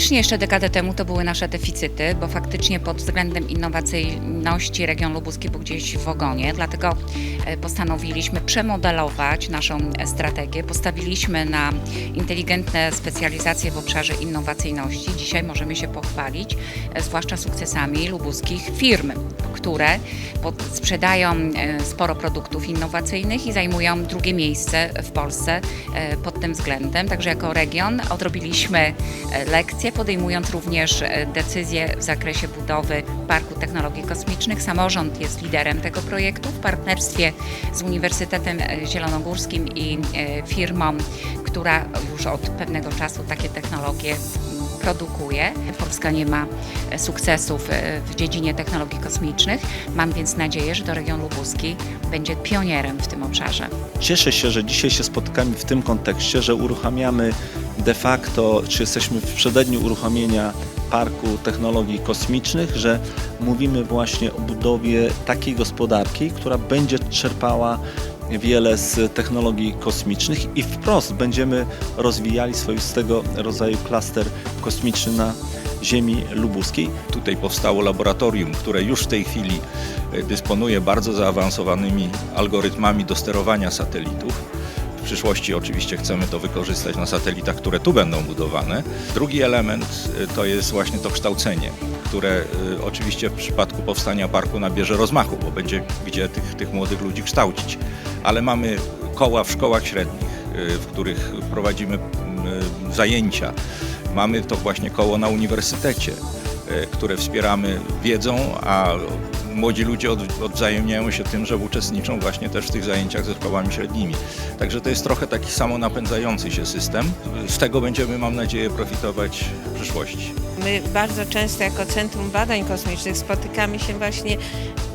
Faktycznie jeszcze dekadę temu to były nasze deficyty, bo faktycznie pod względem innowacyjności region lubuski był gdzieś w ogonie, dlatego e, postanowiliśmy przemodelować naszą e, strategię. Postawiliśmy na inteligentne specjalizacje w obszarze innowacyjności. Dzisiaj możemy się pochwalić, e, zwłaszcza sukcesami lubuskich firm, które sprzedają sporo produktów innowacyjnych i zajmują drugie miejsce w Polsce pod tym względem. Także jako region odrobiliśmy lekcje, podejmując również e, decyzje w zakresie budowy Parku Technologii Kosmicznych. Samorząd jest liderem tego projektu w partnerstwie z Uniwersytetem e, Zielonogórskim i e, firmą, która już od pewnego czasu takie technologie produkuje. Polska nie ma sukcesów w dziedzinie technologii kosmicznych. Mam więc nadzieję, że to region lubuski będzie pionierem w tym obszarze. Cieszę się, że dzisiaj się spotkamy w tym kontekście, że uruchamiamy de facto, czy jesteśmy w przededniu uruchomienia Parku Technologii Kosmicznych, że mówimy właśnie o budowie takiej gospodarki, która będzie czerpała wiele z technologii kosmicznych i wprost będziemy rozwijali swoistego rodzaju klaster kosmiczny na ziemi lubuskiej. Tutaj powstało laboratorium, które już w tej chwili e, dysponuje bardzo zaawansowanymi algorytmami do sterowania satelitów. Przyszłości oczywiście chcemy to wykorzystać na satelitach, które tu będą budowane. Drugi element e, to jest właśnie to kształcenie, które e, oczywiście w przypadku powstania parku nabierze rozmachu, bo będzie gdzie tych, tych młodych ludzi kształcić. Ale mamy koła w szkołach średnich, e, w których prowadzimy zajęcia. Mamy to właśnie koło na uniwersytecie, które wspieramy wiedzą, a młodzi ludzie od, odwzajemniają się tym, że uczestniczą właśnie też w tych zajęciach ze szkołami średnimi. Także to jest trochę taki samonapędzający się system. Z tego będziemy, mam nadzieję, profitować w przyszłości. My bardzo często jako Centrum Badań Kosmicznych spotykamy się właśnie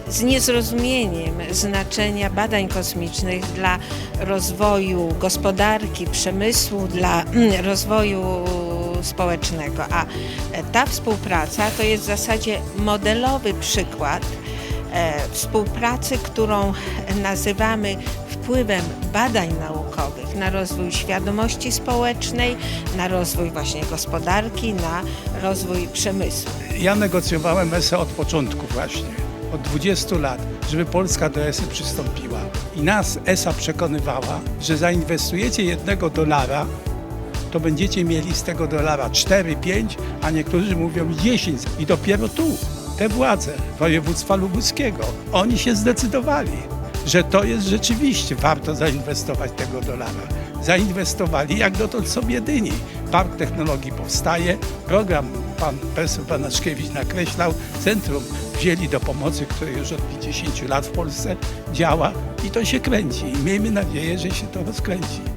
z niezrozumieniem znaczenia badań kosmicznych dla rozwoju gospodarki, przemysłu, dla mm, rozwoju społecznego. A ta współpraca to jest w zasadzie modelowy przykład e, współpracy, którą nazywamy wpływem badań naukowych na rozwój świadomości społecznej, na rozwój właśnie gospodarki, na rozwój przemysłu. Ja negocjowałem ESA od początku właśnie, od 20 lat, żeby Polska do ESY przystąpiła. I nas ESA przekonywała, że zainwestujecie jednego dolara, to będziecie mieli z tego dolara 4, 5, a niektórzy mówią 10. I dopiero tu, te władze województwa lubuskiego, oni się zdecydowali, że to jest rzeczywiście warto zainwestować tego dolara. Zainwestowali, jak dotąd są jedyni. Park Technologii powstaje, program pan profesor Banaszkiewicz nakreślał, centrum wzięli do pomocy, które już od 50 lat w Polsce działa i to się kręci. I miejmy nadzieję, że się to rozkręci.